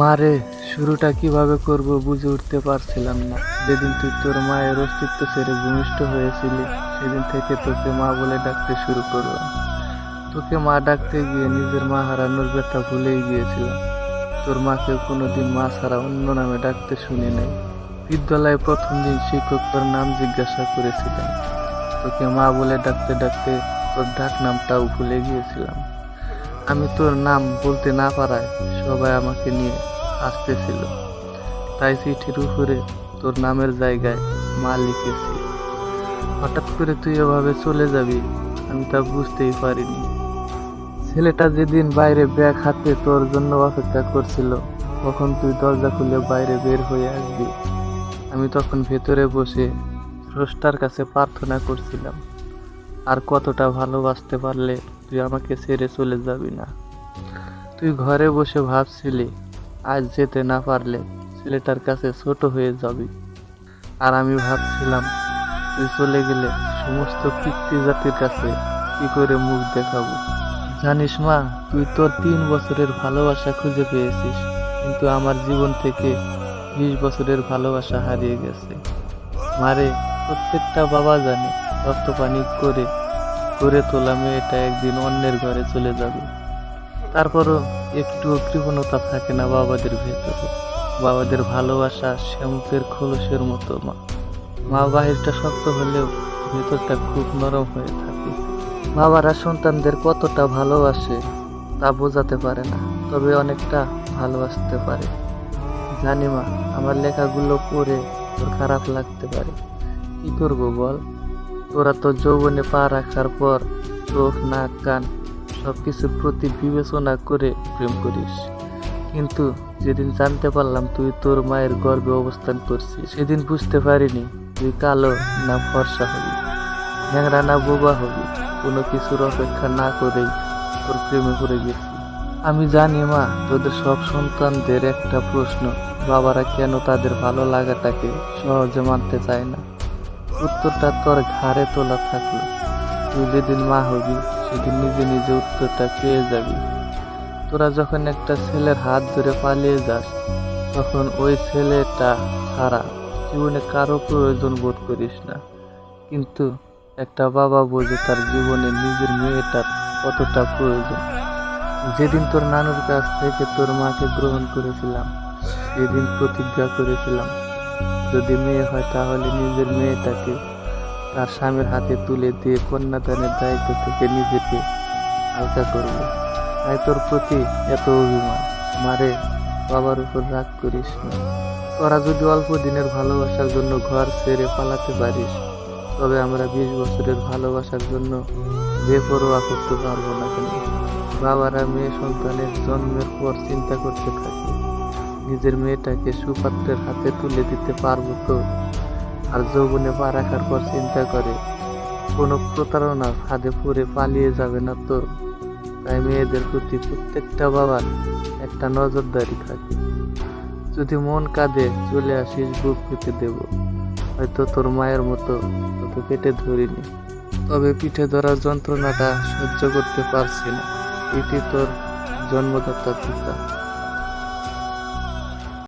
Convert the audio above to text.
মারে শুরুটা কীভাবে করব বুঝে উঠতে পারছিলাম না। যেদিন তুই তোর মায়ের অস্তিত্ব ছেড়ে ভূমিষ্ঠ হয়েছিলি, সেদিন থেকে তোকে মা বলে ডাকতে শুরু করলাম। তোকে মা ডাকতে গিয়ে নিজের মা হারানোর ব্যথা ভুলেই গিয়েছিলাম। তোর মাকে কোনোদিন মা ছাড়া অন্য নামে ডাকতে শুনি নাই। বিদ্যালয়ে প্রথম দিন শিক্ষক তোর নাম জিজ্ঞাসা করেছিলেন। তোকে মা বলে ডাকতে ডাকতে তোর ডাক নামটাও ভুলে গিয়েছিলাম। আমি তোর নাম বলতে না পারায় সবাই আমাকে নিয়ে আসতেছিল তাই চিঠির উপরে তোর নামের জায়গায় মা লিখেছি। হঠাৎ করে তুই এভাবে চলে যাবি, আমি তা বুঝতেই পারিনি। ছেলেটা যেদিন বাইরে ব্যাগ হাতে তোর জন্য অপেক্ষা করছিল, তখন তুই দরজা খুলে বাইরে বের হয়ে আসবি। আমি তখন ভেতরে বসে স্রষ্টার কাছে প্রার্থনা করছিলাম, আর কতটা ভালোবাসতে পারলে তুই আমাকে ছেড়ে চলে যাবি না। তুই ঘরে বসে ভাবছিলি, আজ যেতে না পারলে ছেলেটার কাছে ছোট হয়ে যাবি। আর আমি ভাবছিলাম, তুই চলে গেলে সমস্ত পিতৃ জাতির কাছে কি করে মুখ দেখাবো? জানিস মা, তুই তোর তিন বছরের ভালোবাসা খুঁজে পেয়েছিস, কিন্তু আমার জীবন থেকে বিশ বছরের ভালোবাসা হারিয়ে গেছে। মারে, প্রত্যেকটা বাবা জানে রক্ত পানি করে করে তোলা মেয়েটা একদিন অন্যের ঘরে চলে যাবে। তারপরও একটু কৃপণতা থাকে না বাবাদের ভেতরে। বাবাদের ভালোবাসা শ্যামুকের খোলসের মতো মা। মা বাহিরটা শক্ত হলেও ভেতরটা খুব নরম হয়ে থাকে। বাবারা সন্তানদের কতটা ভালোবাসে তা বোঝাতে পারে না, তবে অনেকটা ভালোবাসতে পারে। জানি মা, আমার লেখাগুলো পড়ে তোর খারাপ লাগতে পারে। কি করব বল? তোরা তো যৌবনে পা রাখার পর চোখ, নাক, কান সব কিছুর প্রতি বিবেচনা করে প্রেম করিস। কিন্তু যেদিন জানতে পারলাম তুই তোর মায়ের গর্ভে অবস্থান করছিস, সেদিন বুঝতে পারিনি তুই কালো না ফর্সা হবি, ন্যাংরা না বোবা হবি, কোনো কিছুর অপেক্ষা না করেই তোর প্রেমে পড়ে গেছি। আমি জানি মা, তোদের সব সন্তানদের একটা প্রশ্ন, বাবারা কেন তাদের ভালো লাগাটাকে সহজে মানতে চায় না? উত্তরটা তোর ঘাড়ে তোলা থাকল। তুই যেদিন মা হবি, সেদিন নিজে নিজে উত্তরটা পেয়ে যাবি। তোরা যখন একটা ছেলের হাত ধরে পালিয়ে যাস, তখন ওই ছেলেটা ছাড়া জীবনে কারও প্রয়োজন বোধ করিস না। কিন্তু একটা বাবা বোঝে তার জীবনে নিজের মেয়েটার কতটা প্রয়োজন। যেদিন তোর নানুর কাছ থেকে তোর মাকে গ্রহণ করেছিলাম, সেদিন প্রতিজ্ঞা করেছিলাম যদি মেয়ে হয় তাহলে নিজের মেয়েটাকে তার স্বামীর হাতে তুলে দিয়ে কন্যাদানের দায়িত্ব থেকে নিজেকে হালকা করব। তাই তোর প্রতি এত অভিমান। মারে, বাবার উপর রাগ করিস না। তোরা যদি অল্প দিনের ভালোবাসার জন্য ঘর ছেড়ে পালাতে পারিস, তবে আমরা বিশ বছরের ভালোবাসার জন্য বেপরোয়া করতে পারব না কেন? বাবারা মেয়ে সন্তানের জন্মের পর চিন্তা করতে থাকে। নিজের মেয়েটাকে সুপাত্রের হাতে তুলে দিতে পারব তো আর যৌবনে পা রাখার পর চিন্তা করে, কোনো প্রতারণার হাতে পড়ে পালিয়ে যাবে না তো। তাই মেয়েদের প্রতি প্রত্যেকটা বাবার একটা নজরদারি থাকে। যদি মন কাঁদে, চলে আসিস বুক পেতে দেব। হয়তো তোর মায়ের মতো তোকে পেটে ধরিনি। তবে পিঠে ধরার যন্ত্রণাটা সহ্য করতে পারছি না। এটি তোর জন্মদাতা পিতা।